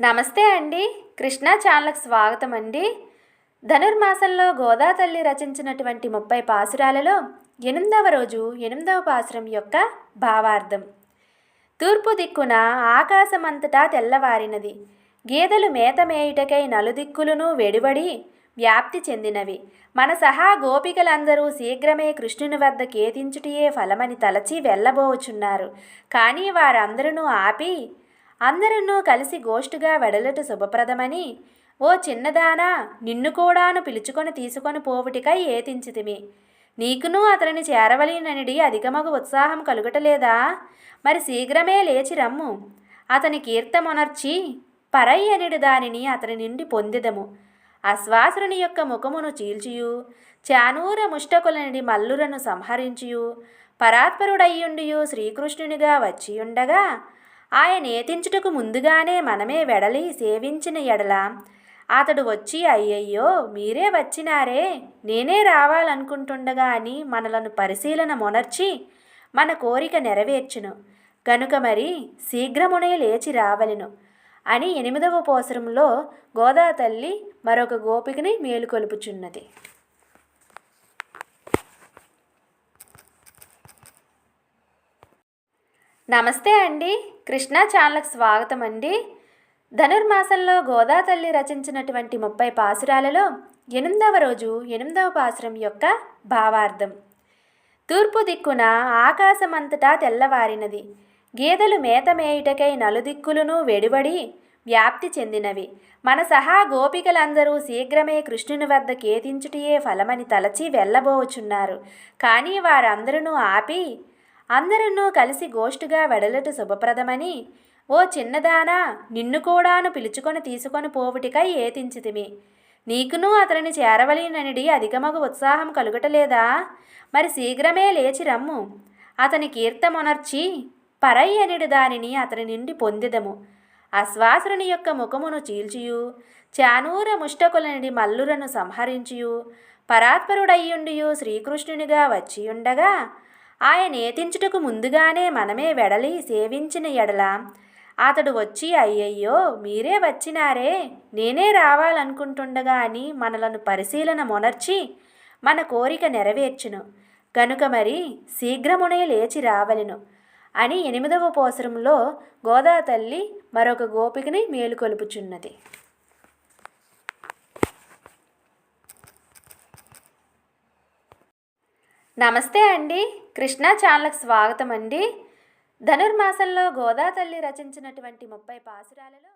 నమస్తే అండి. కృష్ణా ఛానల్కి స్వాగతం అండి. ధనుర్మాసంలో గోదా తల్లి రచించినటువంటి ముప్పై పాసురాలలో ఎనిమిదవ రోజు ఎనిమిదవ పాసురం యొక్క భావార్థం. తూర్పు దిక్కున ఆకాశమంతటా తెల్లవారినది. గేదెలు మేత మేయుటకై నలుదిక్కులను వెడివడి వ్యాప్తి చెందినవి. మన సహా గోపికలందరూ శీఘ్రమే కృష్ణుని వద్ద కేతించుటియే ఫలమని తలచి వెళ్ళబోచున్నారు. కానీ వారందరూ ఆపి అందరూ కలిసి గోష్ఠిగా వెడలట శుభప్రదమని ఓ చిన్నదానా నిన్ను కూడాను పిలుచుకొని తీసుకొని పోవుటికై ఏతించితిమి. నీకును అతనిని చేరవలెననిడి అధికమగు ఉత్సాహం కలుగటలేదా? మరి శీఘ్రమే లేచి రమ్ము. అతని కీర్తమునర్చి పరై అనిడి దానిని అతని నుండి పొందిదము. అశ్వాసుని యొక్క ముఖమును చీల్చియు. చానూర ముష్టకులనిడి మల్లురను సంహరించియు. పరాత్పరుడయ్యుండియు శ్రీకృష్ణునిగా వచ్చియుండగా ఆయన ఏతించుటకు ముందుగానే మనమే వెడలి సేవించిన ఎడల అతడు వచ్చి అయ్యయ్యో మీరే వచ్చినారే. నేనే రావాలనుకుంటుండగా అని మనలను పరిశీలన మొనర్చి మన కోరిక నెరవేర్చును. గనుక మరి శీఘ్రమునే లేచి రావలెను అని ఎనిమిదవ పోసరంలో గోదాతల్లి మరొక గోపికని మేలుకొలుపుచున్నది. నమస్తే అండి. కృష్ణా ఛానల్కి స్వాగతం అండి. ధనుర్మాసంలో గోదా తల్లి రచించినటువంటి ముప్పై పాసురాలలో ఎనిమిదవ రోజు ఎనిమిదవ పాసురం యొక్క భావార్థం. తూర్పు దిక్కున ఆకాశమంతటా తెల్లవారినది. గేదెలు మేత మేయుటకై నలుదిక్కులను వెడుబడి వ్యాప్తి చెందినవి. మన సహా గోపికలందరూ శీఘ్రమే కృష్ణుని వద్ద కేతించుటియే ఫలమని తలచి వెళ్ళబోచున్నారు. కానీ వారందరూ ఆపి అందరూ కలిసి గోష్ఠిగా వెడలట శుభప్రదమని ఓ చిన్నదానా నిన్ను కూడాను పిలుచుకొని తీసుకొని పోవుటికై ఏతించితిమి. నీకును అతనిని చేరవలెననిడి అధికమగు ఉత్సాహం కలుగటలేదా? మరి శీఘ్రమే లేచి రమ్ము. అతని కీర్తమునర్చి పరై అనిడు దానిని అతని నుండి పొందిదము. అశ్వాసురుని యొక్క ముఖమును చీల్చియు. చానూర ముష్టకులనిడి మల్లురను సంహరించియు. పరాత్పరుడయ్యుండియు శ్రీకృష్ణునిగా వచ్చియుండగా ఆయన ఏతించుటకు ముందుగానే మనమే వెడలి సేవించిన ఎడల అతడు వచ్చి అయ్యయ్యో మీరే వచ్చినారే. నేనే రావాలనుకుంటుండగా అని మనలను పరిశీలన మొనర్చి మన కోరిక నెరవేర్చును. కనుక మరి శీఘ్రమునే లేచి రావలెను అని ఎనిమిదవ పోసరంలో గోదా తల్లి మరొక గోపికని మేలుకొలుపుచున్నది నమస్తే అండి. కృష్ణా ఛానల్కి స్వాగతం అండి ధనుర్మాసంలో గోదా తల్లి రచించినటువంటి ముప్పై పాసురాలలో